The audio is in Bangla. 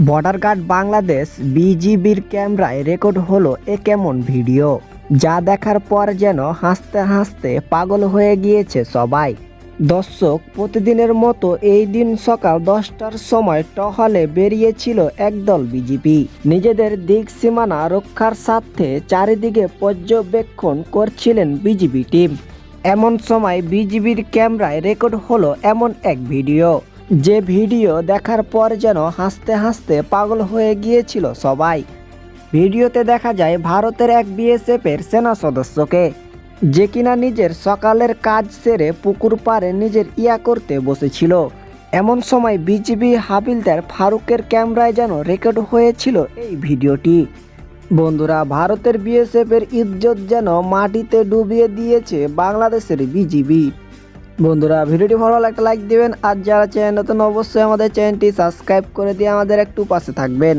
বর্ডার গার্ড বাংলাদেশ বিজিবির ক্যামেরায় রেকর্ড হলো এ কেমন ভিডিও? যা দেখার পর যেন হাসতে হাসতে পাগল হয়ে গিয়েছে সবাই। দর্শক, প্রতিদিনের মতো এই দিন সকাল দশটার সময় টহলে বেরিয়েছিল একদল বিজেপি নিজেদের দিক সীমানা রক্ষার স্বার্থে চারিদিকে পর্যবেক্ষণ করছিলেন বিজিবি টিম। এমন সময় বিজিবির ক্যামেরায় রেকর্ড হলো এমন এক ভিডিও। যে ভিডিও দেখার পর যেন হাসতে হাসতে পাগল হয়ে গিয়েছিল সবাই। ভিডিওতে দেখা যায় ভারতের এক বিএসএফ এর সেনা সদস্যকে, যে কিনা নিজের সকালের কাজ সেরে পুকুর পাড়ে নিজের ইয়া করতে বসেছিল। এমন সময় বিজিবি হাবিলদার ফারুকের ক্যামেরায় যেন রেকর্ড হয়েছিল এই ভিডিওটি। বন্ধুরা, ভারতের বিএসএফ এর ইজ্জত যেন মাটিতে ডুবিয়ে দিয়েছে বাংলাদেশের বিজিবি। বন্ধুরা, ভিডিওটি ভালো লাগলে একটা লাইক দিবেন। আর যারা চ্যানেল নতুন, অবশ্যই আমাদের চ্যানেলটি সাবস্ক্রাইব করে দিয়ে আমাদের একটু পাশে থাকবেন।